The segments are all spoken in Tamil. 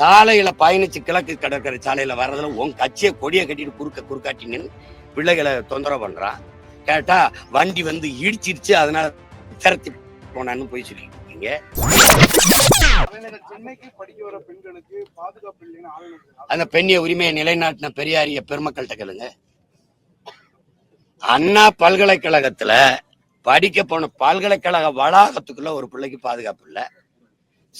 சாலையில பயணிச்சு கிழக்கு கடற்கரை சாலையில வர்றதுல உன் கட்சியை கொடியை கட்டிட்டு குறுக்க குறுக்காட்டி நின்னு பிள்ளைகளை தொந்தரவு பண்றான் கேட்டா வண்டி வந்து இடிச்சிருச்சு அதனால திரத்தி போனான்னு போய் ஆளுநர் அந்த பெண்ணிய உரிமையை நிலைநாட்டின பெரியாரிய பெருமக்கள்கிட்ட கேளுங்க. அண்ணா பல்கலைக்கழகத்துல படிக்க போன பல்கலைக்கழக வளாகத்துக்குள்ள ஒரு பிள்ளைக்கு பாதுகாப்பு இல்ல.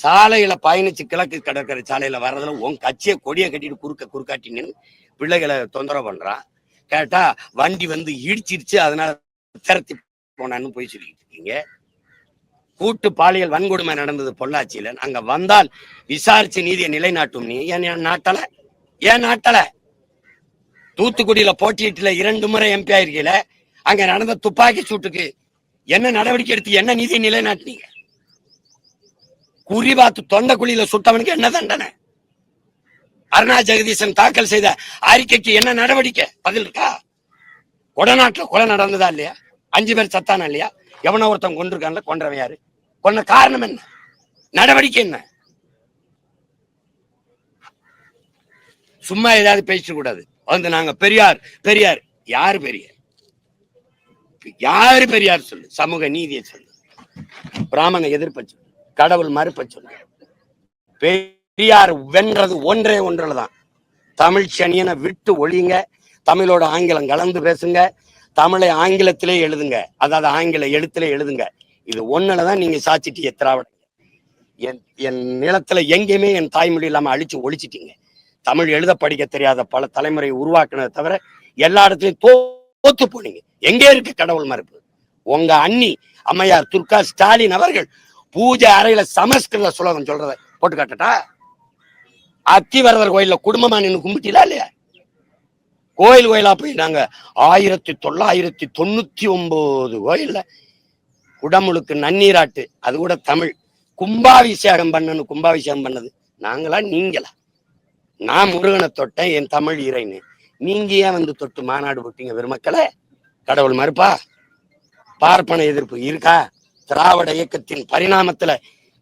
சாலையில பயணிச்சு கிழக்கு கடற்கரை சாலையில வர்றதுல உன் கட்சியை கொடியை கட்டிட்டு குறுக்க குறுக்காட்டினேன்னு பிள்ளைகளை தொந்தரவு பண்றான் கேட்டா வண்டி வந்து இடிச்சிருச்சு அதனால திரத்தி போனான்னு போய் சொல்லிட்டு இருக்கீங்க. கூட்டு பாலியல் வன்கொடுமை நடந்தது பொள்ளாச்சியில. அங்க வந்தால் விசாரிச்சு நீதியை நிலைநாட்டும் நீ. ஏன் ஏன் நாட்டல? ஏன் நாட்டல? தூத்துக்குடியில போட்டியிட்டுல இரண்டு முறை எம்பி ஆயிருக்கீல. அங்க நடந்த துப்பாக்கி சூட்டுக்கு என்ன நடவடிக்கை எடுத்து என்ன நீதியை நிலைநாட்டினீங்க? குறி பார்த்து தொண்ட குழியில சுட்டவனுக்கு என்ன தண்டனை? அருணா ஜெகதீசன் தாக்கல் செய்த அறிக்கைக்கு என்ன நடவடிக்கை? பதில் இருக்கா? கொடநாட்டுல கொலை நடந்ததா இல்லையா? அஞ்சு பேர் சத்தானா இல்லையா? எவனோ ஒருத்தன் கொண்டிருக்கான்ல கொன்றவன் யாரு? கொன்ன காரணம் என்ன? நடவடிக்கை என்ன? சும்மா ஏதாவது பேசிட கூடாது. வந்து நாங்க பெரியார் பெரியார். யாரு பெரியார்? யாரு பெரியார் சொல்லு? சமூக நீதியை சொல்லு. பிராமண எதிர்ப்ப சொல்லு. கடவுள் மறுப்ப சொல்லு பெரியார் வென்றது ஒன்றே ஒன்றுல தான். தமிழ் சனியனை விட்டு ஒழியுங்க. தமிழோட ஆங்கிலம் கலந்து பேசுங்க. தமிழை ஆங்கிலத்திலே எழுதுங்க. அதாவது ஆங்கில எழுத்திலே எழுதுங்க. இது ஒண்ணுல தான் நீங்க சாச்சிட்டீங்க திராவிட என் என் நிலத்துல எங்கேயுமே என் தாய்மொழி இல்லாம அழிச்சு ஒழிச்சிட்டீங்க. தமிழ் எழுத படிக்க தெரியாத பல தலைமுறையை உருவாக்குனதை தவிர எல்லா இடத்துலயும் தோத்து போனீங்க. எங்கே இருக்கு கடவுள் மறுப்பு? உங்க அண்ணி அம்மையார் துர்கா ஸ்டாலின் அவர்கள் பூஜை அறையில சமஸ்கிருத சுலோகம் சொல்றத போட்டு காட்டட்டா? அத்திவரதர் கோயில்ல குடும்பமா நின்று கும்பிட்டீங்களா இல்லையா? கோயில் கோயிலா போய் நாங்க ஆயிரத்தி தொள்ளாயிரத்தி தொண்ணூத்தி ஒன்பது கோயில்ல குடமுழுக்கு நன்னீராட்டு அது கூட தமிழ். கும்பாபிஷேகம் பண்ணணும் கும்பாபிஷேகம் பண்ணது. நாங்களா நீங்களா? நான் முருகனை தொட்டேன் என் தமிழ் இறைன்னு. நீங்க ஏன் வந்து தொட்டு மாநாடு போட்டீங்க பெருமக்களே? கடவுள் மறுப்பா? பார்ப்பன எதிர்ப்பு இருக்கா? திராவிட இயக்கத்தின் பரிணாமத்துல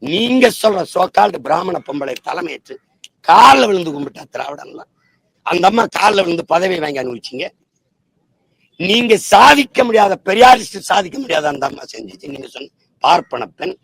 நீங்க சொல்ற சோக்கால்டு பிராமண பொம்பளை தலைமையேற்று காலில் விழுந்து கும்பிட்டா திராவிடம்லாம் அந்த அம்மா காலில் விழுந்து பதவி வாங்கி அனுபவிச்சிங்க. நீங்க சாதிக்க முடியாத பெரியாரிஸ்ட் சாதிக்க முடியாத அந்த அம்மா செஞ்சிச்சு. நீங்க சொன்ன பார்ப்பன பெண்.